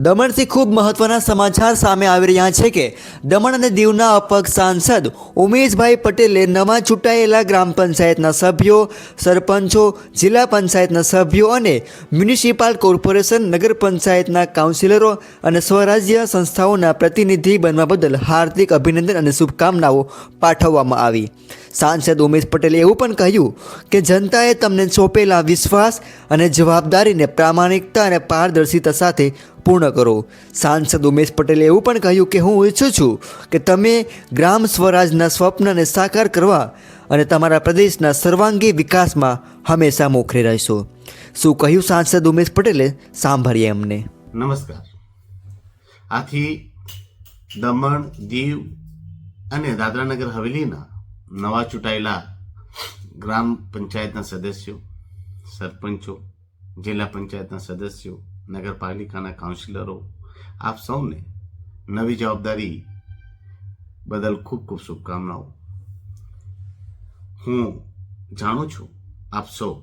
દમણથી ખૂબ મહત્વના સમાચાર સામે આવી રહ્યા છે કે દમણ અને દીવના અપક્ષ સાંસદ ઉમેશભાઈ પટેલે નવા ચૂંટાયેલા ગ્રામ પંચાયતના સભ્યો, સરપંચો, જિલ્લા પંચાયતના સભ્યો અને મ્યુનિસિપાલ કોર્પોરેશન, નગર પંચાયતના કાઉન્સિલરો અને સ્વરાજ્ય સંસ્થાઓના પ્રતિનિધિ બનવા બદલ હાર્દિક અભિનંદન અને શુભકામનાઓ પાઠવવામાં આવી. સાંસદ ઉમેશ પટેલે એવું પણ કહ્યું કે જનતાએ તમને સોંપેલા વિશ્વાસ અને જવાબદારીને પ્રામાણિકતા અને પારદર્શિતા સાથે પૂર્ણ કરો. સાંસદ ઉમેશ પટેલે એવું પણ કહ્યું કે હું ઈચ્છું છું કે તમે ગ્રામ સ્વરાજના સ્વપ્નને સાકાર કરવા અને તમારા પ્રદેશના સર્વાંગી વિકાસમાં હંમેશા મોખરે રહેશો. શું કહ્યું સાંસદ ઉમેશ પટેલે? સાંભળીએ અમને. નમસ્કાર. આથી દમણ, દીવ અને દાદરાનગર હવેલીના નવા ચૂંટાયેલા ગ્રામ પંચાયતના સદસ્યો, સરપંચો, જિલ્લા પંચાયતના સદસ્યો નગરપાલિકાના કાઉન્સિલરો, આપ સૌને નવી જવાબદારી બદલ ખૂબ ખૂબ શુભકામનાઓ. હું જાણું છું આપ સૌ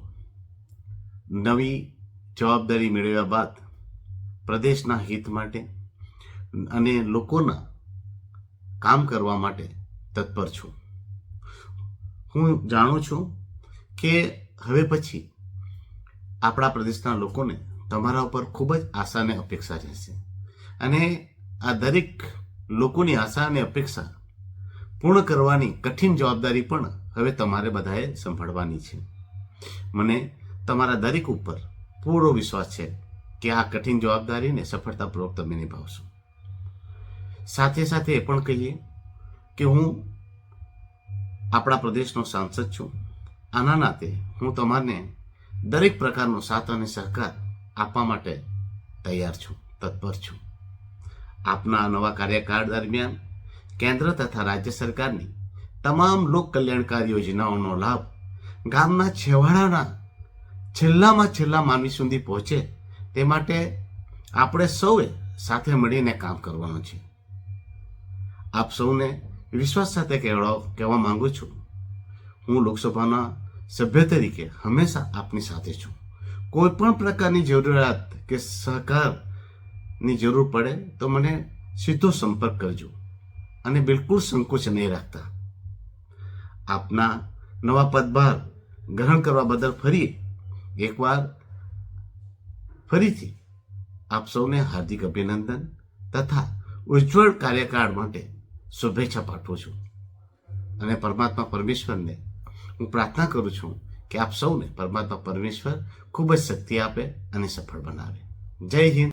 નવી જવાબદારી મેળવ્યા બાદ પ્રદેશના હિત માટે અને લોકોના કામ કરવા માટે તત્પર છું. હું જાણું છું કે હવે પછી આપણા પ્રદેશના લોકોને તમારા ઉપર ખૂબ જ આશા અને અપેક્ષા રહેશે. અને આ દરેક લોકોની આશા અને અપેક્ષા પૂર્ણ કરવાની કઠિન જવાબદારી પણ હવે તમારે બધાએ સંભાળવાની છે. મને તમારા દરેક ઉપર પૂરો વિશ્વાસ છે કે આ કઠિન જવાબદારીને સફળતાપૂર્વક તમે નિભાવશો. સાથે સાથે એ પણ કહીએ કે હું આપણા પ્રદેશનો સાંસદ છું. આના નાતે હું તમારને દરેક પ્રકારનો સાથ અને સહકાર આપવા માટે તૈયાર છું, તત્પર છું. આપના નવા કાર્યકાળ દરમિયાન કેન્દ્ર તથા રાજ્ય સરકારની તમામ લોક કલ્યાણકારી યોજનાઓનો લાભ ગામના છેવાડાના છેલ્લામાં છેલ્લા માનવી સુધી પહોંચે તે માટે આપણે સૌએ સાથે મળીને કામ કરવાનું છે. આપ સૌને વિશ્વાસ સાથે કહેવા કહેવા માંગુ છું. હું લોકસભાના સભ્ય તરીકે હંમેશા આપની સાથે છું. કોઈ પણ પ્રકારની જરૂરિયાત કે સહકારની જરૂર પડે તો મને સીધો સંપર્ક કરજો અને બિલકુલ સંકોચ નહીં રાખતા. આપના નવા પદભાર ગ્રહણ કરવા બદલ ફરી એકવાર ફરીથી આપ સૌને હાર્દિક અભિનંદન તથા ઉજ્જવળ કાર્યકાળ માટે શુભેચ્છા પાઠવું છું. અને પરમાત્મા પરમેશ્વરને હું પ્રાર્થના કરું છું કે આપ સૌને પરમાત્મા પરમેશ્વર ખૂબ જ શક્તિ આપે અને સફળ બનાવે. જય હિન્દ.